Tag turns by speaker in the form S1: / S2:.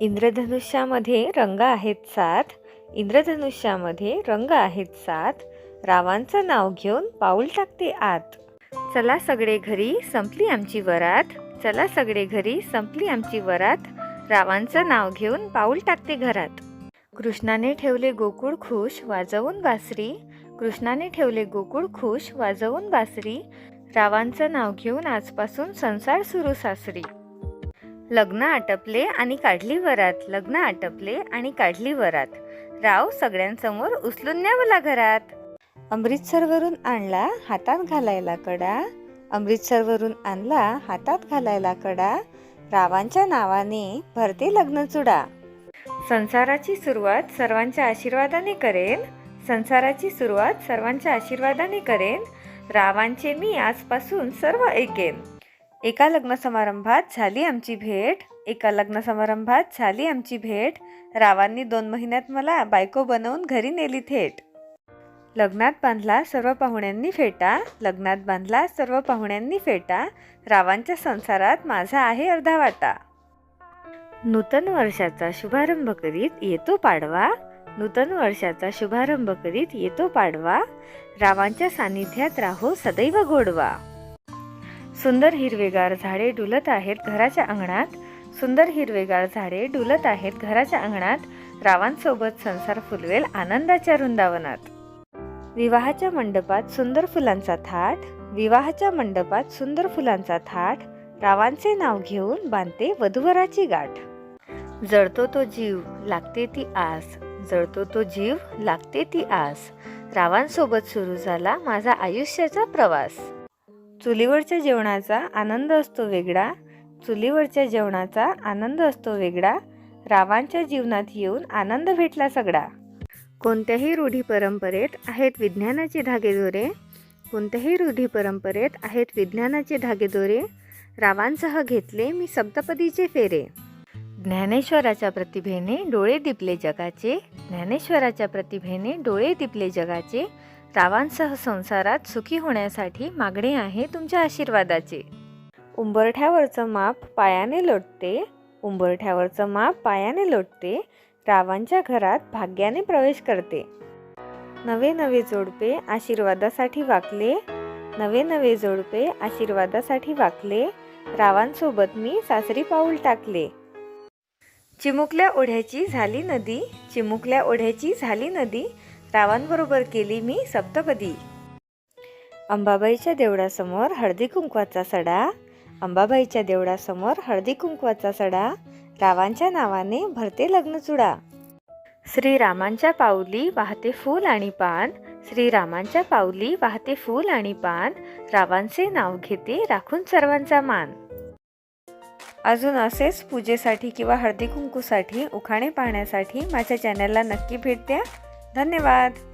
S1: इंद्रधनुष्यामध्ये रंग आहेत सात. इंद्रधनुष्यामध्ये रंग आहेत सात. रावांचं नाव घेऊन पाऊल टाकते आत. चला सगळे घरी संपली आमची वरात. चला सगळे घरी संपली आमची वरात. रावांचं नाव घेऊन पाऊल टाकते घरात. कृष्णाने ठेवले गोकुळ खुश वाजवून बासरी कृष्णाने ठेवले गोकुळ खुश वाजवून बासरी रावांचं नाव घेऊन आजपासून संसार सुरू सासरी. लग्न आटपले आणि काढली वरात लग्न आटपले आणि काढली वरात. राव सगळ्यांसमोर उचलून न्यावला घरात. अमृतसरवरून आणला हातात घालायला कडा. अमृतसरवरून आणला हातात घालायला कडा. रावांच्या नावाने भरते लग्न चुडा. संसाराची सुरुवात सर्वांच्या आशीर्वादाने करेन. संसाराची सुरुवात सर्वांच्या आशीर्वादाने करेन. रावांचे मी आजपासून सर्व ऐकेन. एका लग्न समारंभात झाली आमची भेट. एका लग्न समारंभात झाली आमची भेट. रावांनी दोन महिन्यात मला बायको बनवून घरी नेली थेट. लग्नात बांधला सर्व पाहुण्यांनी फेटा. लग्नात बांधला सर्व पाहुण्यांनी फेटा. रावांच्या संसारात माझा आहे अर्धा वाटा. नूतन वर्षाचा शुभारंभ करीत येतो पाडवा. नूतन वर्षाचा शुभारंभ करीत येतो पाडवा. रावांच्या सानिध्यात राहो सदैव गोडवा. सुंदर हिरवेगार झाडे डुलत आहेत घराच्या अंगणात. सुंदर हिरवेगार झाडे डुलत आहेत घराच्या अंगणात. रावांसोबत संसार फुलवेल आनंदाच्या वृंदावनात. विवाहाच्या मंडपात सुंदर फुलांचा थाट. विवाहाच्या मंडपात सुंदर फुलांचा थाट. रावांचे नाव घेऊन बांधते वधूवराची गाठ. जळतो तो जीव लागते ती आस. जळतो तो जीव लागते ती आस. रावांसोबत सुरू झाला माझा आयुष्याचा प्रवास. चुलीवरच्या जेवणाचा आनंद असतो वेगळा चुलीवरच्या जेवणाचा आनंद असतो वेगळा रावांच्या जीवनात येऊन आनंद भेटला सगळा. कोणत्याही रूढी परंपरेत आहेत विज्ञानाचे धागेदोरे? कोणत्याही रूढी परंपरेत आहेत विज्ञानाचे धागेदोरे? रावांसह घेतले मी सप्तपदीचे फेरे. ज्ञानेश्वराच्या प्रतिभेने डोळे दिपले जगाचे ज्ञानेश्वराच्या प्रतिभेने डोळे दिपले जगाचे रावांसह संसारात सुखी होण्यासाठी मागणी आहे तुमच्या आशीर्वादाचे. उंबरठ्यावरचं माप पायाने लोटते उंबरठ्यावरचं माप पायाने लोटते रावांच्या घरात भाग्याने प्रवेश करते. नवे नवे जोडपे आशीर्वादासाठी वाकले नवे नवे जोडपे आशीर्वादासाठी वाकले रावांसोबत मी सासरी पाऊल टाकले. चिमुकल्या ओढ्याची झाली नदी चिमुकल्या ओढ्याची झाली नदी रावांबरोबर केली मी सप्तपदी. अंबाबाईच्या देवळासमोर हळदी कुंकवाचा सडा. अंबाबाईच्या देवळासमोर हळदी कुंकवाचा सडा. रावांच्या नावाने भरते लग्न चुडा. श्रीरामांच्या पाऊली वाहते फूल आणि पान. श्रीरामांच्या पाऊली वाहते फूल आणि पान. रावांचे नाव घेते राखून सर्वांचा मान. अजून असेच पूजेसाठी किंवा हळदी कुंकूसाठी उखाणे पाहण्यासाठी माझ्या चॅनलला नक्की भेट द्या. धन्यवाद.